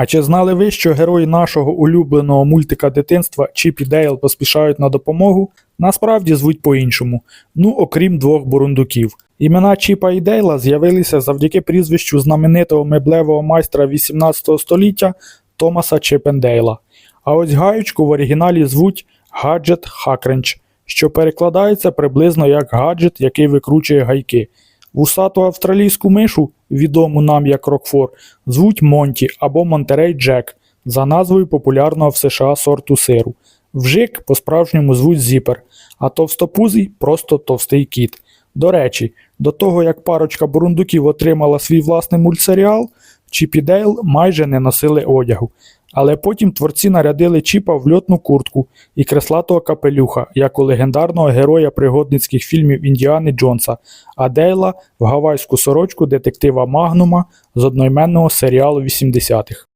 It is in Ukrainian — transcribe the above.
А чи знали ви, що герої нашого улюбленого мультика дитинства Чіп і Дейл поспішають на допомогу? Насправді звуть по-іншому, ну окрім двох бурундуків. Імена Чіпа і Дейла з'явилися завдяки прізвищу знаменитого меблевого майстра 18 століття Томаса Чіпендейла. А ось гаючку в оригіналі звуть Гаджет Хакренч, що перекладається приблизно як гаджет, який викручує гайки. Вусату австралійську мишу, відому нам як Рокфор, звуть Монті або Монтерей Джек за назвою популярного в США сорту сиру. Вжик по-справжньому звуть Зіпер, а товстопузий просто товстий кіт. До речі, до того як парочка бурундуків отримала свій власний мультсеріал, Чіп і Дейл майже не носили одягу. Але потім творці нарядили Чіпа в льотну куртку і креслатого капелюха, як у легендарного героя пригодницьких фільмів Індіани Джонса, а Дейла в гавайську сорочку детектива Магнума з одноіменного серіалу 80-х.